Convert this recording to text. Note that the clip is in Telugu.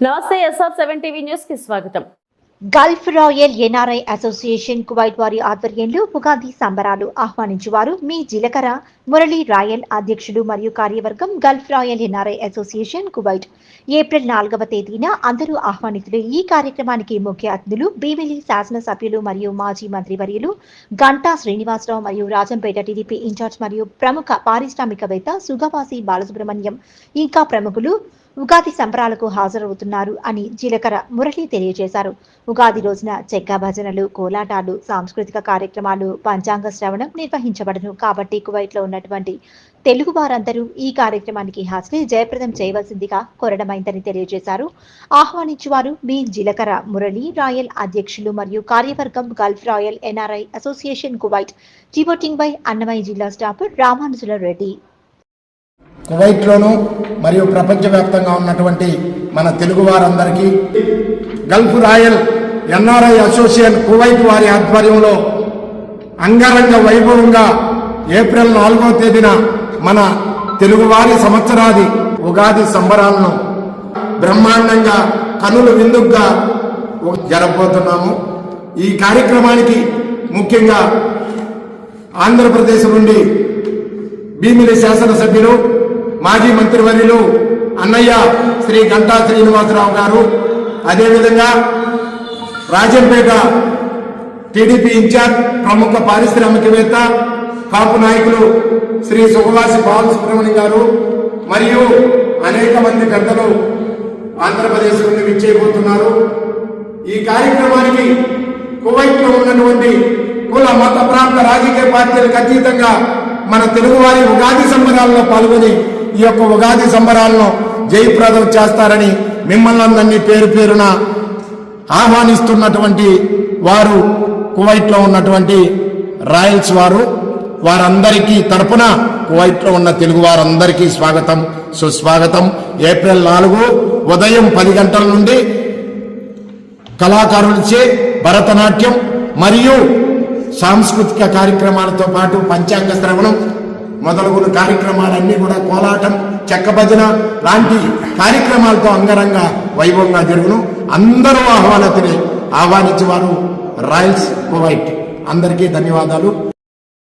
నమస్తే ఎస్ఆర్ సెవెన్ టీవీ న్యూస్కి స్వాగతం. Gulf Royal NRI association Kuwait వారి ఆధ్వర్యంలో ఉగాది సంబరాలు ఆహ్వానించేవారు మీ జీలకర్ర మురళీ రాయల్ అధ్యక్షుడు మరియు కార్యవర్గం Gulf Royal NRI association Kuwait. April నాలుగవ తేదీన అందరూ ఆహ్వానితులు ఈ కార్యక్రమానికి ముఖ్య అతిథులు భీమిలి శాసనసభ్యులు మరియు మాజీ మంత్రివర్యులు గంటా శ్రీనివాసరావు మరియు రాజంపేట టీడీపీ ఇన్ఛార్జ్ మరియు ప్రముఖ పారిశ్రామికవేత్త సుగవాసి బాలసుబ్రహ్మణ్యం ఇంకా ప్రముఖులు ఉగాది సంబరాలకు హాజరవుతున్నారు అని జీలకర్ర మురళి తెలియజేశారు. ఉగాది రోజున చెక్క భజనలు కోలాటాలు సాంస్కృతిక కార్యక్రమాలు పంచాంగ శ్రవణం నిర్వహించబడను. కాబట్టి కువైట్లో ఉన్నటువంటి తెలుగు వారందరూ ఈ కార్యక్రమానికి హాజరై జయప్రదం చేయవలసిందిగా కోరడమైందని తెలియజేశారు. ఆహ్వానించువారు మీ జీలకర్ర మురళి రాయల్ అధ్యక్షులు మరియు కార్యవర్గం Gulf Royal NRI association Kuwait. Reporting by Annamayya జిల్లా స్టాఫ్ రామానుజుల రెడ్డి. కువైట్లోను మరియు ప్రపంచవ్యాప్తంగా ఉన్నటువంటి మన తెలుగు వారందరికీ Gulf Royal NRI association Kuwait వారి ఆధ్వర్యంలో అంగరంగ వైభవంగా ఏప్రిల్ నాలుగవ తేదీన మన తెలుగువారి సంవత్సరాది ఉగాది సంబరాలను బ్రహ్మాండంగా కనులు విందుగా జరపబోతున్నాము. ఈ కార్యక్రమానికి ముఖ్యంగా ఆంధ్రప్రదేశ్ నుండి భీమిలి శాసనసభ్యులు మాజీ మంత్రివర్యులు అన్నయ్య శ్రీ గంటా శ్రీనివాసరావు గారు అదేవిధంగా రాజంపేట టీడీపీ ఇన్ఛార్జ్ ప్రముఖ పారిశ్రామికవేత్త కాపు నాయకులు శ్రీ సుఖవాసి బాలసుబ్రహ్మణ్యం గారు మరియు అనేక మంది పెద్దలు ఆంధ్రప్రదేశ్ నుండి విచ్చేయబోతున్నారు. ఈ కార్యక్రమానికి కువైట్లో ఉన్నటువంటి కుల మత ప్రాంత రాజకీయ పార్టీలకు అతీతంగా మన తెలుగువారి ఉగాది సంబరాల్లో పాల్గొని ఈ యొక్క ఉగాది సంబరాలను జయప్రదం చేస్తారని మిమ్మల్ని అందరినీ పేరు పేరున ఆహ్వానిస్తున్నటువంటి వారు కువైట్లో ఉన్నటువంటి రాయల్స్ వారు. వారందరికీ తరపున కువైట్లో ఉన్న తెలుగు వారందరికీ స్వాగతం సుస్వాగతం. ఏప్రిల్ నాలుగు ఉదయం పది గంటల నుండి కళాకారులచే భరతనాట్యం మరియు సాంస్కృతిక కార్యక్రమాలతో పాటు పంచాంగ శ్రవణం మొదలగున కార్యక్రమాలన్నీ కూడా కోలాటం చెక్క భజన లాంటి కార్యక్రమాలతో అంగరంగ వైభవంగా జరుగును. అందరూ ఆహ్వానితులే. ఆహ్వానించేవారు రాయల్స్ కువైట్. అందరికీ ధన్యవాదాలు.